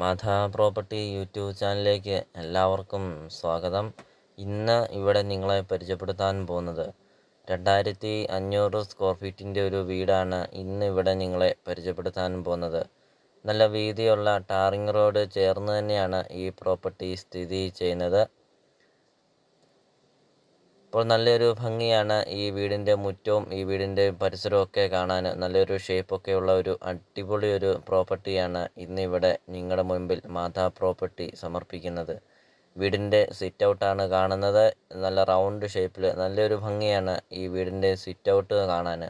Madha property YouTube ചാനലിലേക്ക് എല്ലാവർക്കും സ്വാഗതം. ഇന്ന് ഇവിടെ നിങ്ങളെ പരിചയപ്പെടുത്താൻ പോകുന്നത് രണ്ടായിരത്തി അഞ്ഞൂറ് സ്ക്വയർ ഫീറ്റിന്റെ ഒരു വീടാണ് ഇന്ന് ഇവിടെ നിങ്ങളെ പരിചയപ്പെടുത്താൻ പോകുന്നത്. നല്ല വീതിയുള്ള ടാറിങ് റോഡ് ചേർന്ന് തന്നെയാണ് ഈ പ്രോപ്പർട്ടി സ്ഥിതി ചെയ്യുന്നത്. അപ്പോൾ നല്ലൊരു ഭംഗിയാണ് ഈ വീടിന്റെ മുറ്റവും ഈ വീടിന്റെ പരിസരവും ഒക്കെ കാണാൻ നല്ലൊരു ഷേപ്പൊക്കെ ഉള്ള ഒരു അടിപൊളി ഒരു പ്രോപ്പർട്ടിയാണ് ഇന്നിവിടെ നിങ്ങളുടെ മുൻപിൽ മാതാ പ്രോപ്പർട്ടി സമർപ്പിക്കുന്നത്. വീടിന്റെ സിറ്റ് ഔട്ടാണ് കാണുന്നത്. നല്ല റൗണ്ട് ഷേപ്പിൽ നല്ലൊരു ഭംഗിയാണ് ഈ വീടിന്റെ സിറ്റ് ഔട്ട് കാണാൻ.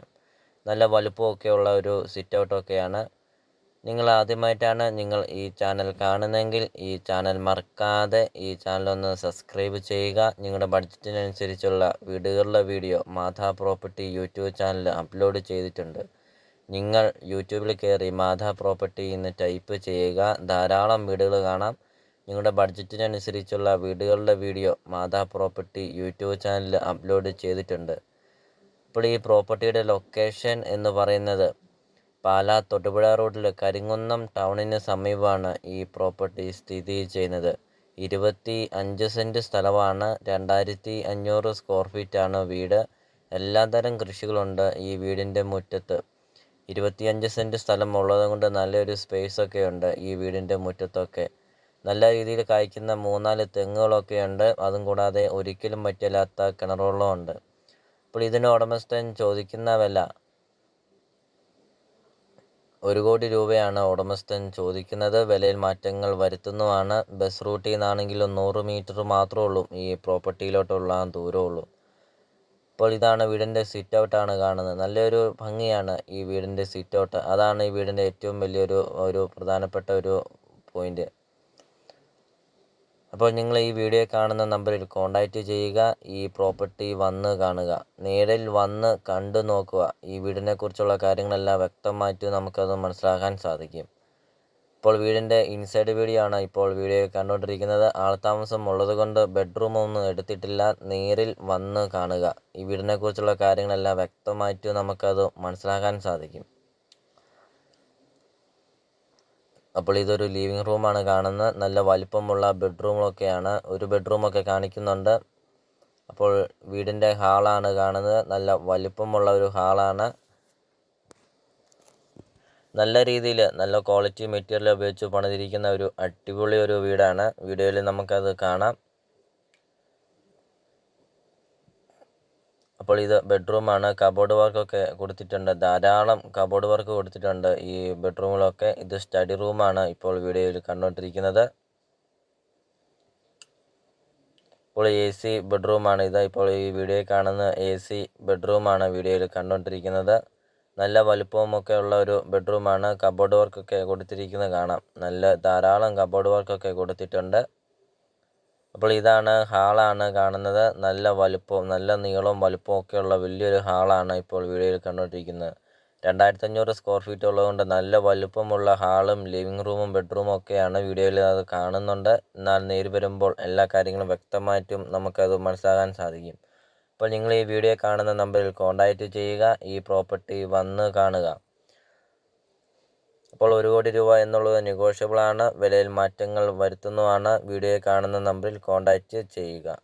നല്ല വലുപ്പമൊക്കെ ഉള്ള ഒരു സിറ്റ് ഔട്ടൊക്കെയാണ് നിങ്ങൾ ആദ്യമായിട്ടാണ് നിങ്ങൾ ഈ ചാനൽ കാണുന്നതെങ്കിൽ ഈ ചാനൽ മറക്കാതെ ഈ ചാനൽ ഒന്ന് സബ്സ്ക്രൈബ് ചെയ്യുക. നിങ്ങളുടെ ബഡ്ജറ്റിനനുസരിച്ചുള്ള വീടുകളിലെ video Madha property YouTube channel upload ചെയ്തിട്ടുണ്ട്. നിങ്ങൾ യൂട്യൂബിൽ കയറി മാധാ പ്രോപ്പർട്ടി എന്ന് ടൈപ്പ് ചെയ്യുക. ധാരാളം വീടുകൾ കാണാം. നിങ്ങളുടെ ബഡ്ജറ്റിനനുസരിച്ചുള്ള വീടുകളുടെ വീഡിയോ മാതാ പ്രോപ്പർട്ടി യൂട്യൂബ് ചാനലിൽ അപ്ലോഡ് ചെയ്തിട്ടുണ്ട്. ഇപ്പോൾ ഈ പ്രോപ്പർട്ടിയുടെ ലൊക്കേഷൻ എന്ന് പറയുന്നത് പാലാ തൊടുപുഴ റോഡിൽ കരിങ്കുന്നം ടൗണിന് സമീപമാണ് ഈ പ്രോപ്പർട്ടി സ്ഥിതി ചെയ്യുന്നത്. ഇരുപത്തി അഞ്ച് സെന്റ് സ്ഥലമാണ് രണ്ടായിരത്തി അഞ്ഞൂറ് സ്ക്വയർ ഫീറ്റാണ് വീട്. എല്ലാതരം കൃഷികളുണ്ട് ഈ വീടിന്റെ മുറ്റത്ത്. ഇരുപത്തിയഞ്ച് സെന്റ് സ്ഥലം ഉള്ളത് കൊണ്ട് നല്ലൊരു സ്പേസൊക്കെ ഉണ്ട് ഈ വീടിന്റെ മുറ്റത്തൊക്കെ. നല്ല രീതിയിൽ കായ്ക്കുന്ന മൂന്നാൽ തെങ്ങുകളൊക്കെ ഉണ്ട് അതും കൂടാതെ ഒരിക്കലും പറ്റില്ലാത്ത കിണറുകളുമുണ്ട്. അപ്പോൾ ഇതിന് ഉടമസ്ഥൻ ചോദിക്കുന്ന വില ഒരു കോടി രൂപയാണ് ഉടമസ്ഥൻ ചോദിക്കുന്നത്. വിലയിൽ മാറ്റങ്ങൾ വരുത്തുന്നതാണ് ബസ് റൂട്ടിൽ നിന്നാണെങ്കിലും നൂറ് മീറ്റർ മാത്രമേ ഉള്ളൂ. ഈ പ്രോപ്പർട്ടിയിലോട്ടുള്ള ദൂരമുള്ളൂ അപ്പോൾ ഇതാണ് വീടിന്റെ സിറ്റ് ഔട്ടാണ് കാണുന്നത്. നല്ലൊരു ഭംഗിയാണ് ഈ വീടിന്റെ സിറ്റ് ഔട്ട് അതാണ് ഈ വീടിന്റെ ഏറ്റവും വലിയൊരു ഒരു പ്രധാനപ്പെട്ട ഒരു പോയിന്റ് അപ്പോൾ നിങ്ങൾ ഈ വീഡിയോ കാണുന്ന നമ്പറിൽ കോൺടാക്റ്റ് ചെയ്യുക. ഈ പ്രോപ്പർട്ടി വന്ന് കാണുക. നേരിൽ വന്ന് കണ്ടു നോക്കുക. ഈ വീടിനെക്കുറിച്ചുള്ള കാര്യങ്ങളെല്ലാം വ്യക്തമായിട്ട് നമുക്കത് മനസ്സിലാക്കാൻ സാധിക്കും. ഇപ്പോൾ വീടിന്റെ ഇൻസൈഡ് വീഡിയോ ആണ് ഇപ്പോൾ വീഡിയോ കണ്ടുകൊണ്ടിരിക്കുന്നത്. ആൾതാമസം ഉള്ളതുകൊണ്ട് ബെഡ്റൂം ഒന്നും എടുത്തിട്ടില്ല. നേരിൽ വന്ന് കാണുക. ഈ വീടിനെക്കുറിച്ചുള്ള കാര്യങ്ങളെല്ലാം വ്യക്തമായിട്ട് നമുക്കത് മനസ്സിലാക്കാൻ സാധിക്കും. അപ്പോൾ ഇതൊരു ലിവിംഗ് റൂമാണ് കാണുന്നത് നല്ല വലിപ്പമുള്ള ബെഡ്റൂമൊക്കെയാണ് ഒരു ബെഡ്റൂമൊക്കെ കാണിക്കുന്നുണ്ട്. അപ്പോൾ വീടിന്റെ ഹാളാണ് കാണുന്നത്. നല്ല വലിപ്പമുള്ള ഒരു ഹാളാണ്. നല്ല രീതിയിൽ നല്ല ക്വാളിറ്റി മെറ്റീരിയൽ ഉപയോഗിച്ച് പണിതിരിക്കുന്ന ഒരു അടിപൊളി ഒരു വീടാണ്. വീഡിയോയിൽ നമുക്കത് കാണാം. അപ്പോൾ ഇത് ബെഡ്റൂമാണ്. കബോർഡ് വർക്കൊക്കെ കൊടുത്തിട്ടുണ്ട്. ധാരാളം കബോർഡ് വർക്ക് കൊടുത്തിട്ടുണ്ട് ഈ ബെഡ്റൂമിലൊക്കെ. ഇത് സ്റ്റഡി റൂമാണ് ഇപ്പോൾ വീഡിയോയിൽ കണ്ടുകൊണ്ടിരിക്കുന്നത്. ഇപ്പോൾ എ സി ബെഡ്റൂമാണ്. ഇത് ഇപ്പോൾ ഈ വീഡിയോയിൽ കാണുന്ന എ സി ബെഡ്റൂമാണ് വീഡിയോയിൽ കണ്ടുകൊണ്ടിരിക്കുന്നത്. നല്ല വലുപ്പവുമൊക്കെ ഉള്ള ഒരു ബെഡ്റൂമാണ്. കബോർഡ് വർക്കൊക്കെ കൊടുത്തിരിക്കുന്നത് കാണാം. നല്ല ധാരാളം കബോർഡ് വർക്കൊക്കെ കൊടുത്തിട്ടുണ്ട്. അപ്പോൾ ഇതാണ് ഹാളാണ് കാണുന്നത്. നല്ല വലുപ്പവും നല്ല നീളവും വലുപ്പവും ഒക്കെയുള്ള വലിയൊരു ഹാളാണ് ഇപ്പോൾ വീഡിയോയിൽ കണ്ടുകൊണ്ടിരിക്കുന്നത്. രണ്ടായിരത്തി അഞ്ഞൂറ് സ്ക്വയർ ഫീറ്റ് ഉള്ളതുകൊണ്ട് നല്ല വലുപ്പമുള്ള ഹാളും ലിവിങ് റൂമും ബെഡ്റൂമും ഒക്കെയാണ് വീഡിയോയിൽ അത് കാണുന്നുണ്ട്. എന്നാൽ നേരി വരുമ്പോൾ എല്ലാ കാര്യങ്ങളും വ്യക്തമായിട്ടും നമുക്കത് മനസ്സിലാകാൻ സാധിക്കും. അപ്പോൾ നിങ്ങൾ ഈ വീഡിയോ കാണുന്ന നമ്പറിൽ കോൺടാക്റ്റ് ചെയ്യുക. ഈ പ്രോപ്പർട്ടി വന്ന് കാണുക. അപ്പോൾ ഒരു കോടി രൂപ എന്നുള്ളത് നെഗോഷ്യബിൾ ആണ്. വിലയിൽ മാറ്റങ്ങൾ വരുത്തുന്നതാണ്. വീഡിയോയിൽ കാണുന്ന നമ്പറിൽ കോൺടാക്റ്റ് ചെയ്യുക.